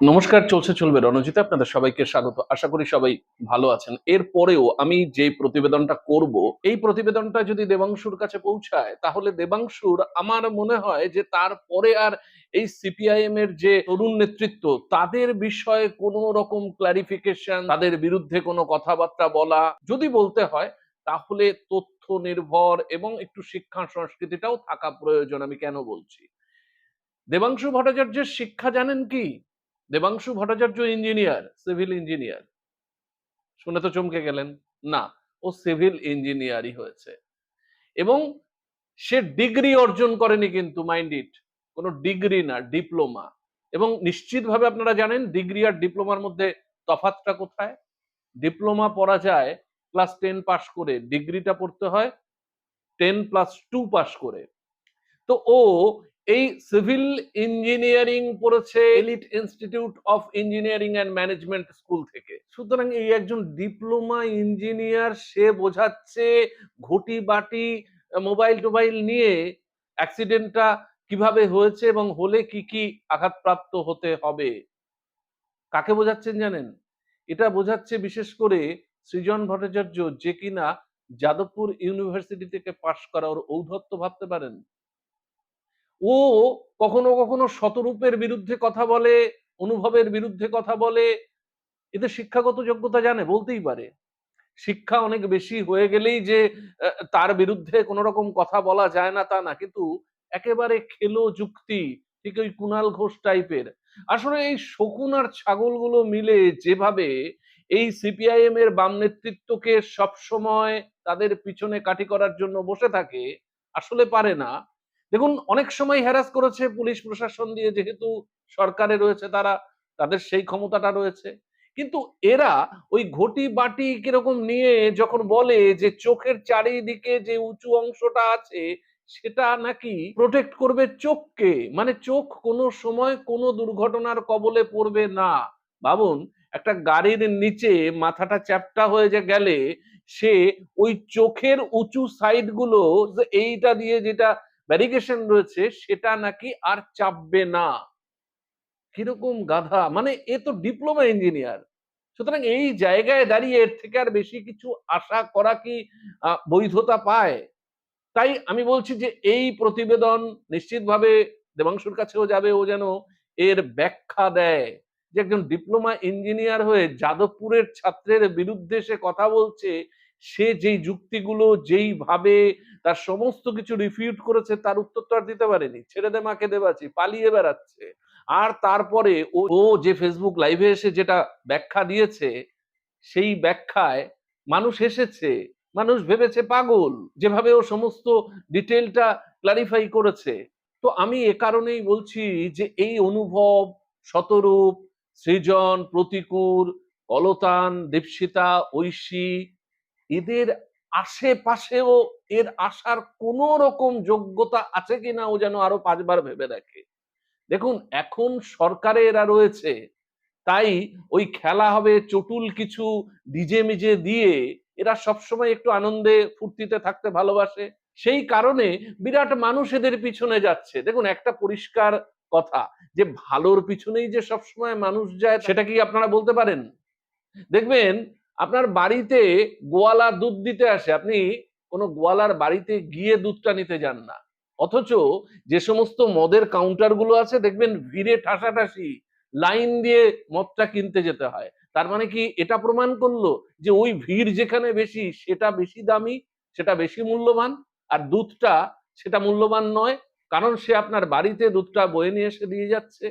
নমস্কার, চলছে, চলবে রণজিৎ আপনাদের সবাইকে স্বাগত। আশা করি সবাই ভালো আছেন। এরপরেও আমি যে প্রতিবেদনটা করব, এই প্রতিবেদনটা যদি দেবাংশুর কাছে পৌঁছায়, তাহলে দেবাংশুর আমার মনে হয় যে তারপরে আর এই সিপিআইএম এর যে তরুণ নেতৃত্ব, তাদের বিষয়ে কোনো রকম ক্লারিফিকেশন তাদের বিরুদ্ধে কোনো কথাবার্তা বলা যদি বলতে হয়, তাহলে তথ্য নির্ভর এবং একটু শিক্ষা সংস্কৃতিটাও থাকা প্রয়োজন আমি কেন বলছি? দেবাংশু ভট্টাচার্যের শিক্ষা জানেন কি? Debangshu Bhattacharya engineer civil engineer শুনে তো চমকে গেলেন। না, ও সিভিল ইঞ্জিনিয়ারই হয়েছে। এবং সে ডিগ্রি অর্জন করেনি কিন্তু মাইন্ড ইট কোনো ডিগ্রি না ডিপ্লোমা এবং নিশ্চিতভাবে আপনারা জানেন, ডিগ্রি আর ডিপ্লোমার মধ্যে তফাতটা কোথায়? ডিপ্লোমা পড়া যায় ক্লাস টেন পাস করে, ডিগ্রিটা পড়তে হয় টেন প্লাস টু পাস করে। তো ও এই সিভিল ইঞ্জিনিয়ারিং পড়েছে elite institute of engineering and management school থেকে। সুতরাং এই একজন ডিপ্লোমা ইঞ্জিনিয়ার সে বোঝাচ্ছে ঘটি বাটি মোবাইল টোবাইল নিয়ে অ্যাক্সিডেন্টটা কীভাবে হয়েছে এবং হলে কি কি আঘাতপ্রাপ্ত হতে হবে। কাকে বোঝাচ্ছেন জানেন? এটা বোঝাচ্ছে বিশেষ করে সৃজন ভট্টাচার্য যে কিনা যাদবপুর ইউনিভার্সিটি থেকে পাশ করা। ওর ঔদ্ধত্য ভাবতে পারেন? ও কখনো কখনো শতরূপের বিরুদ্ধে কথা বলে, অনুভবের বিরুদ্ধে কথা বলে। এতে শিক্ষাগত যোগ্যতা জানে, বলতেই পারে। শিক্ষা অনেক বেশি হয়ে গেলেই যে তার বিরুদ্ধে কোনো রকম কথা বলা যায় না তা না, কিন্তু একেবারে খেলো যুক্তি, ঠিক ওই কুণাল ঘোষ টাইপের আসলে এই শকুন আর ছাগলগুলো মিলে যেভাবে এই সিপিআইএম এর বাম নেতৃত্বকে সবসময় তাদের পিছনে কাঠি করার জন্য বসে থাকে, আসলে পারে না। দেখুন, অনেক সময় হ্যারাস করেছে পুলিশ প্রশাসন দিয়ে, যেহেতু সরকারে রয়েছে তারা, তাদের সেই ক্ষমতাটা রয়েছে। কিন্তু এরা ওই ঘটি বাটি কীরকম নিয়ে যখন বলে যে চোখের চারিদিকে যে উঁচু অংশটা আছে, সেটা নাকি প্রোটেক্ট করবে চোখকে? মানে চোখ কোনো সময় কোনো দুর্ঘটনার কবলে পড়বে না। ভাবুন, একটা গাড়ির নিচে মাথাটা চ্যাপটা হয়ে যে গেলে, সে ওই চোখের উঁচু সাইডগুলো যে এইটা দিয়ে যেটা ব্যারিকেশন রয়েছে, সেটা নাকি আর চাপবে না। কীরকম গাধা? মানে এ তো ডিপ্লোমা ইঞ্জিনিয়ার সুতরাং এই জায়গায় দাঁড়িয়ে এর থেকে আর বেশি কিছু আশা করা কি বৈধতা পায়? তাই আমি বলছি যে এই প্রতিবেদন নিশ্চিতভাবে দেবাংশুর কাছেও যাবে, ও যেন এর ব্যাখ্যা দেয়। যে একজন ডিপ্লোমা ইঞ্জিনিয়ার হয়ে যাদবপুরের ছাত্রের বিরুদ্ধে সে কথা বলছে সে যেই যুক্তিগুলো যেইভাবে তার সমস্ত কিছু রিফিউট করেছে, তার উত্তর তো আর দিতে পারেনি। ছেড়ে দে মাকে দেবাছি পালিয়ে বেড়াচ্ছে। আর তারপরে ও যে ফেসবুক লাইভে এসে যেটা ব্যাখ্যা দিয়েছে, সেই ব্যাখ্যায় মানুষ এসেছে মানুষ ভেবেছে পাগল, যেভাবে ও সমস্ত ডিটেলটা ক্লারিফাই করেছে। তো আমি এ কারণেই বলছি যে এই অনুভব শতরূপ, সৃজন, প্রতিকূল কলতান দীপশিতা, ঐশী এদের আশেপাশেও এর আসার কোন রকম যোগ্যতা আছে কিনা ও যেন আরও পাঁচবার ভেবে দেখে। দেখুন, এখন সরকারে এরা রয়েছে, তাই ওই খেলা হবে চটুল কিছু ডিজে মিজে দিয়ে এরা সবসময় একটু আনন্দে ফুর্তিতে থাকতে ভালোবাসে। সেই কারণে বিরাট মানুষ এদের পিছনে যাচ্ছে। দেখুন, একটা পরিষ্কার কথা, যে ভালোর পিছনেই যে সবসময় মানুষ যায়, সেটা কি আপনারা বলতে পারেন? দেখবেন আপনার বাড়িতে গোয়ালা দুধ দিতে আসে, আপনি কোনো গোয়ালার বাড়িতে গিয়ে দুধটা নিতে যান না। অথচ যে সমস্ত মদের কাউন্টারগুলো আছে, দেখবেন ভিড়ে ঠাসাঠাসি লাইন দিয়ে মদটা কিনতে যেতে হয়। তার মানে কি এটা প্রমাণ করল যে ওই ভিড় যেখানে বেশি, সেটা বেশি দামি, সেটা বেশি মূল্যবান, আর দুধটা সেটা মূল্যবান নয়, কারণ সে আপনার বাড়িতে দুধটা বয়ে নিয়ে এসে দিয়ে যাচ্ছে।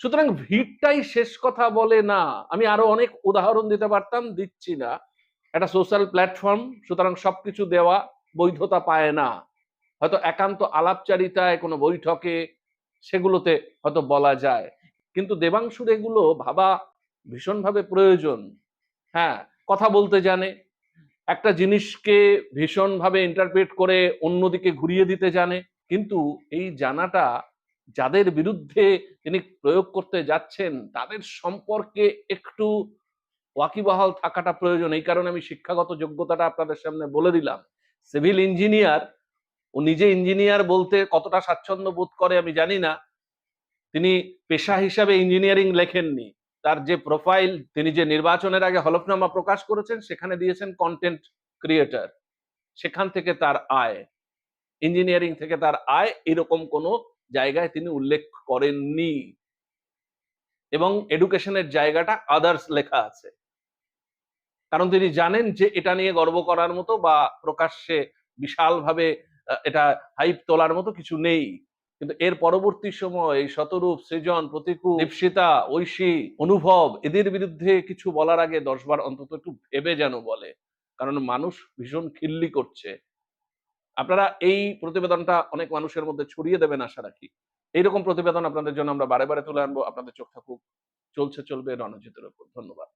সুতরাং ভিড়টাই শেষ কথা বলে না। আমি আরও অনেক উদাহরণ দিতে পারতাম, দিচ্ছি না। একটা সোশ্যাল প্ল্যাটফর্ম সুতরাং সবকিছু দেওয়া বৈধতা পায় না। হয়তো একান্ত আলাপচারিতায় কোনো বৈঠকে সেগুলোতে হয়তো বলা যায়। কিন্তু দেবাংশুর এগুলো ভাবা ভীষণভাবে প্রয়োজন। হ্যাঁ কথা বলতে জানে। একটা জিনিসকে ভীষণভাবে ইন্টারপ্রেট করে অন্যদিকে ঘুরিয়ে দিতে জানে। কিন্তু এই জানাটা যাদের বিরুদ্ধে তিনি প্রয়োগ করতে যাচ্ছেন, তাদের সম্পর্কে একটু ওয়াকিবহাল থাকাটা প্রয়োজন। এই কারণে আমি শিক্ষাগত যোগ্যতাটা আপনাদের সামনে বলে দিলাম। সিভিল ইঞ্জিনিয়ার, ও নিজে ইঞ্জিনিয়ার বলতে কতটা স্বাচ্ছন্দ্য বোধ করে আমি জানি না। তিনি পেশা হিসাবে ইঞ্জিনিয়ারিং লেখেননি। তার যে প্রোফাইল, তিনি যে নির্বাচনের আগে হলফনামা প্রকাশ করেছেন, সেখানে দিয়েছেন কন্টেন্ট ক্রিয়েটার সেখান থেকে তার আয়, ইঞ্জিনিয়ারিং থেকে তার আয়, এরকম কোনো জায়গায় তিনি উল্লেখ করেননি। এবং এডুকেশনের জায়গাটা আদার্স লেখা আছে। কারণ তিনি জানেন যে এটা নিয়ে গর্ব করার মতো বা প্রকাশ্যে বিশালভাবে এটা হাইপ তোলার মতো কিছু নেই। কিন্তু এর পরবর্তী সময় এই শতরূপ, সৃজন, প্রতিকূল, দীপশিতা, ঐশী, অনুভব, এদের বিরুদ্ধে কিছু বলার আগে দশবার অন্তত একটু ভেবে যেন বলে। কারণ মানুষ ভীষণ খিল্লি করছে। আপনারা এই প্রতিবেদনটা অনেক মানুষের মধ্যে ছড়িয়ে দেবেন আশা রাখি। এইরকম প্রতিবেদন আপনাদের জন্য আমরা বারে বারে তুলে আনব। আপনাদের চোখ থাকুক। চলছে, চলবে রণজিতের উপর ধন্যবাদ।